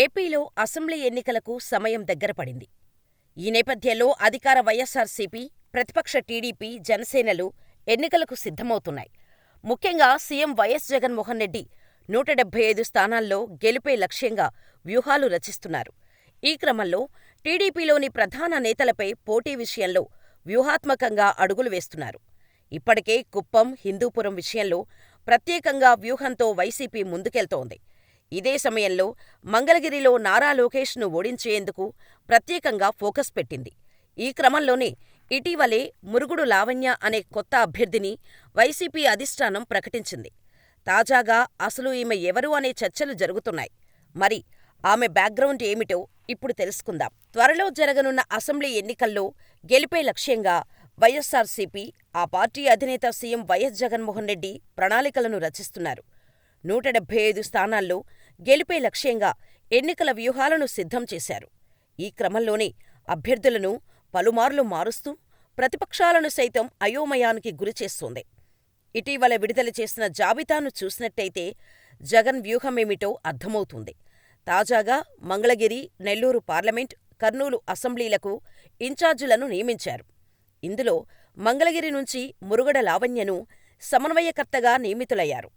ఏపీలో అసెంబ్లీ ఎన్నికలకు సమయం దగ్గరపడింది. ఈ నేపథ్యంలో అధికార వైఎస్సార్సీపీ, ప్రతిపక్ష టీడీపీ, జనసేనలు ఎన్నికలకు సిద్ధమవుతున్నాయి. ముఖ్యంగా సీఎం వైఎస్ జగన్మోహన్రెడ్డి నూట డెబ్బై ఐదు స్థానాల్లో గెలుపే లక్ష్యంగా వ్యూహాలు రచిస్తున్నారు. ఈ క్రమంలో టీడీపీలోని ప్రధాన నేతలపై పోటీ విషయంలో వ్యూహాత్మకంగా అడుగులు వేస్తున్నారు. ఇప్పటికే కుప్పం, హిందూపురం విషయంలో ప్రత్యేకంగా వ్యూహంతో వైసీపీ ముందుకెళ్తోంది. ఇదే సమయంలో మంగళగిరిలో నారా లోకేష్ను ఓడించేందుకు ప్రత్యేకంగా ఫోకస్ పెట్టింది. ఈ క్రమంలోనే ఇటీవలే మురుగుడు లావణ్య అనే కొత్త అభ్యర్థిని వైసీపీ అధిష్టానం ప్రకటించింది. తాజాగా అసలు ఈమె ఎవరు అనే చర్చలు జరుగుతున్నాయి. మరి ఆమె బ్యాక్గ్రౌండ్ ఏమిటో ఇప్పుడు తెలుసుకుందాం. త్వరలో జరగనున్న అసెంబ్లీ ఎన్నికల్లో గెలుపే లక్ష్యంగా వైఎస్సార్సీపీ, ఆ పార్టీ అధినేత సీఎం వైఎస్ జగన్మోహన్ రెడ్డి ప్రణాళికలను రచిస్తున్నారు. నూట డెబ్బై ఐదు స్థానాల్లో గెలుపే లక్ష్యంగా ఎన్నికల వ్యూహాలను సిద్ధం చేశారు. ఈ క్రమంలోనే అభ్యర్థులను పలుమార్లు మారుస్తూ ప్రతిపక్షాలను సైతం అయోమయానికి గురిచేస్తోంది. ఇటీవల విడుదల చేసిన జాబితాను చూసినట్టయితే జగన్ వ్యూహమేమిటో అర్థమవుతుంది. తాజాగా మంగళగిరి, నెల్లూరు పార్లమెంట్, కర్నూలు అసెంబ్లీలకు ఇన్ఛార్జీలను నియమించారు. ఇందులో మంగళగిరి నుంచి మురుగడ లావణ్యను సమన్వయకర్తగా నియమితులయ్యారు.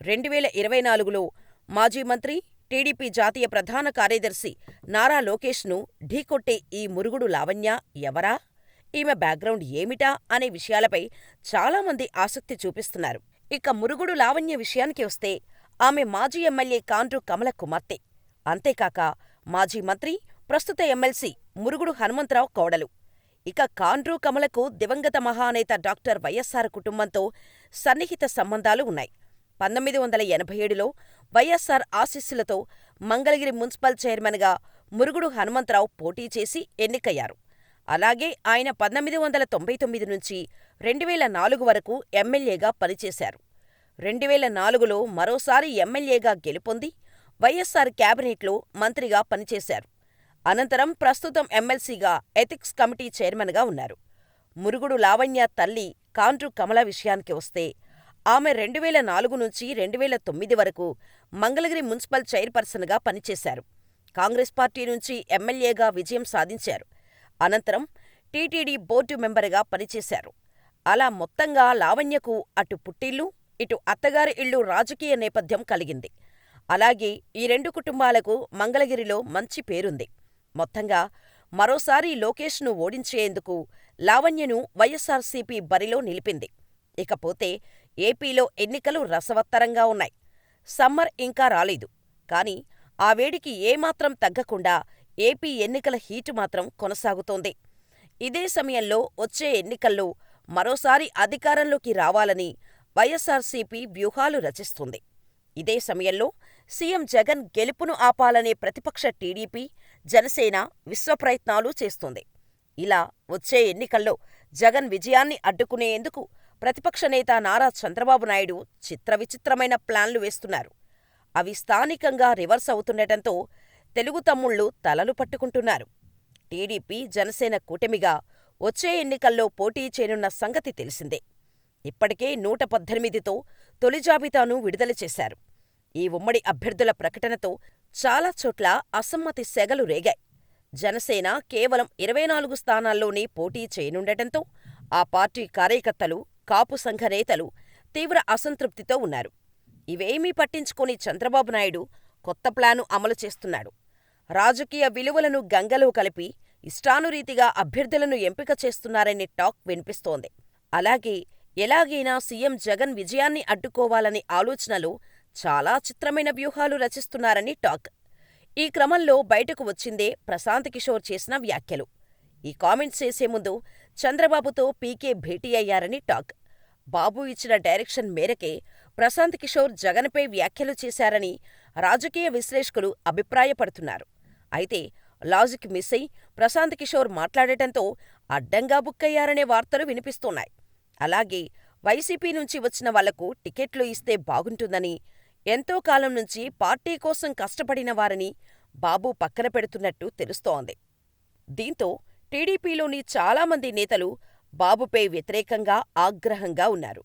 రెండువేల ఇరవై నాలుగులో మాజీ మంత్రి, టీడీపీ జాతీయ ప్రధాన కార్యదర్శి నారా లోకేష్ను ఢీకొట్టే ఈ మురుగుడు లావణ్య ఎవరా? ఈమె బ్యాక్గ్రౌండ్ ఏమిటా అనే విషయాలపై చాలామంది ఆసక్తి చూపిస్తున్నారు. ఇక మురుగుడు లావణ్య విషయానికి వస్తే ఆమె మాజీ ఎమ్మెల్యే కాండ్రు కమల కుమార్తె. అంతేకాక మాజీ మంత్రి, ప్రస్తుత ఎమ్మెల్సీ మురుగుడు హనుమంతరావు కోడలు. ఇక కాండ్రు కమలకు దివంగత మహానేత డాక్టర్ వైఎస్సార్ కుటుంబంతో సన్నిహిత సంబంధాలు ఉన్నాయి. పంతొమ్మిది వందల ఎనభై ఏడులో వైఎస్సార్ ఆశీస్సులతో మంగళగిరి మున్సిపల్ చైర్మన్గా మురుగుడు హనుమంతరావు పోటీ చేసి ఎన్నికయ్యారు. అలాగే ఆయన పంతొమ్మిది వందల తొంభై తొమ్మిది నుంచి రెండువేల నాలుగు వరకు ఎమ్మెల్యేగా పనిచేశారు. రెండువేల నాలుగులో మరోసారి ఎమ్మెల్యేగా గెలుపొంది వైఎస్సార్ క్యాబినెట్లో మంత్రిగా పనిచేశారు. అనంతరం ప్రస్తుతం ఎమ్మెల్సీగా ఎథిక్స్ కమిటీ చైర్మన్గా ఉన్నారు. మురుగుడు లావణ్య తల్లి కాండ్రు కమల విషయానికి వస్తే ఆమె రెండువేల నాలుగు నుంచి రెండువేల తొమ్మిది వరకు మంగళగిరి మున్సిపల్ చైర్పర్సన్గా పనిచేశారు. కాంగ్రెస్ పార్టీ నుంచి ఎమ్మెల్యేగా విజయం సాధించారు. అనంతరం టీటీడీ బోర్డు మెంబరుగా పనిచేశారు. అలా మొత్తంగా లావణ్యకు అటు పుట్టిల్లు, ఇటు అత్తగారి ఇల్లు రాజకీయ నేపథ్యం కలిగింది. అలాగే ఈ రెండు కుటుంబాలకు మంగళగిరిలో మంచి పేరుంది. మొత్తంగా మరోసారి లోకేష్ను ఓడించేందుకు లావణ్యను వైఎస్సార్సీపీ బరిలో నిలిపింది. ఇకపోతే ఏపీలో ఎన్నికలు రసవత్తరంగా ఉన్నాయి. సమ్మర్ ఇంకా రాలేదు. కానీ ఆ వేడికి ఏమాత్రం తగ్గకుండా ఏపీ ఎన్నికల హీటు మాత్రం కొనసాగుతోంది. ఇదే సమయంలో వచ్చే ఎన్నికల్లో మరోసారి అధికారంలోకి రావాలని వైఎస్సార్సీపీ వ్యూహాలు రచిస్తుంది. ఇదే సమయంలో సీఎం జగన్ గెలుపును ఆపాలనే ప్రతిపక్ష టీడీపీ, జనసేన విశ్వప్రయత్నాలు చేస్తోంది. ఇలా వచ్చే ఎన్నికల్లో జగన్ విజయాన్ని అడ్డుకునేందుకు ప్రతిపక్ష నేత నారా చంద్రబాబు నాయుడు చిత్రవిచిత్రమైన ప్లాన్లు వేస్తున్నారు. అవి స్థానికంగా రివర్స్ అవుతుండటంతో తెలుగు తమ్ముళ్ళు తలలు పట్టుకుంటున్నారు. టీడీపీ, జనసేన కూటమిగా వచ్చే ఎన్నికల్లో పోటీ చేయనున్న సంగతి తెలిసిందే. ఇప్పటికే నూట పద్దెనిమిదితో తొలి జాబితాను విడుదల చేశారు. ఈ ఉమ్మడి అభ్యర్థుల ప్రకటనతో చాలా చోట్ల అసమ్మతి సెగలు రేగాయి. జనసేన కేవలం ఇరవై నాలుగు స్థానాల్లోనే పోటీ చేయనుండటంతో ఆ పార్టీ కార్యకర్తలు, కాపు సంఘ నేతలు తీవ్ర అసంతృప్తితో ఉన్నారు. ఇవేమీ పట్టించుకోని చంద్రబాబు నాయుడు కొత్త ప్లాను అమలు చేస్తున్నాడు. రాజకీయ విలువలను గంగలో కలిపి ఇష్టానురీతిగా అభ్యర్థులను ఎంపిక చేస్తున్నారనే టాక్ వినిపిస్తోంది. అలాగే ఎలాగైనా సీఎం జగన్ విజయాన్ని అడ్డుకోవాలనే ఆలోచనలో చాలా చిత్రమైన వ్యూహాలు రచిస్తున్నారని టాక్. ఈ క్రమంలో బయటకు వచ్చిందే ప్రశాంత్ కిషోర్ చేసిన వ్యాఖ్యలు. ఈ కామెంట్స్ చేసే ముందు చంద్రబాబుతో పీకే భేటీ అయ్యారని టాక్. బాబు ఇచ్చిన డైరెక్షన్ మేరకే ప్రశాంత్ కిషోర్ జగన్పై వ్యాఖ్యలు చేశారని రాజకీయ విశ్లేషకులు అభిప్రాయపడుతున్నారు. అయితే లాజిక్ మిస్ అయి ప్రశాంత్ కిషోర్ మాట్లాడటంతో అడ్డంగా బుక్కయ్యారనే వార్తలు వినిపిస్తున్నాయి. అలాగే వైసీపీ నుంచి వచ్చిన వాళ్ళకు టికెట్లు ఇస్తే బాగుంటుందని, ఎంతో కాలం నుంచి పార్టీ కోసం కష్టపడిన వారిని బాబు పక్కన పెడుతున్నట్టు తెలుస్తోంది. దీంతో టీడీపీలోని చాలామంది నేతలు బాబుపై వ్యతిరేకంగా, ఆగ్రహంగా ఉన్నారు.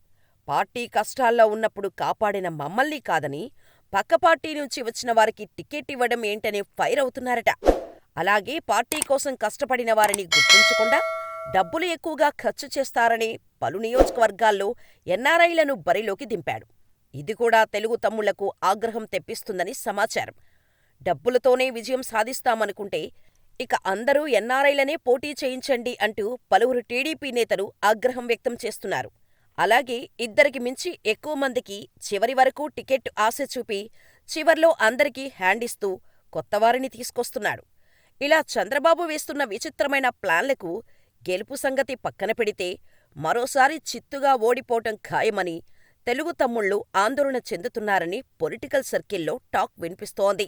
పార్టీ కష్టాల్లో ఉన్నప్పుడు కాపాడిన మమ్మల్ని కాదని పక్క పార్టీ నుంచి వచ్చిన వారికి టికెట్ ఇవ్వడం ఏంటని ఫైర్ అవుతున్నారట. అలాగే పార్టీ కోసం కష్టపడిన వారిని గుర్తించకుండా డబ్బులు ఎక్కువగా ఖర్చు చేస్తారని పలు నియోజకవర్గాల్లో ఎన్నారైలను బరిలోకి దింపాడు. ఇది కూడా తెలుగు తమ్ముళ్ళకు ఆగ్రహం తెప్పిస్తుందని సమాచారం. డబ్బులతోనే విజయం సాధిస్తామనుకుంటే ఇక అందరూ ఎన్నారైలనే పోటీ చేయించండి అంటూ పలువురు టీడీపీ నేతలు ఆగ్రహం వ్యక్తం చేస్తున్నారు. అలాగే ఇద్దరికి మించి ఎక్కువ మందికి చివరి వరకు టికెట్ ఆశ చూపి చివర్లో అందరికీ హ్యాండిస్తూ కొత్తవారిని తీసుకొస్తున్నాడు. ఇలా చంద్రబాబు వేస్తున్న విచిత్రమైన ప్లాన్లకు గెలుపు సంగతి పక్కన పెడితే మరోసారి చిత్తుగా ఓడిపోవటం ఖాయమని తెలుగు తమ్ముళ్ళు ఆందోళన చెందుతున్నారని పొలిటికల్ సర్కిల్లో టాక్ వినిపిస్తోంది.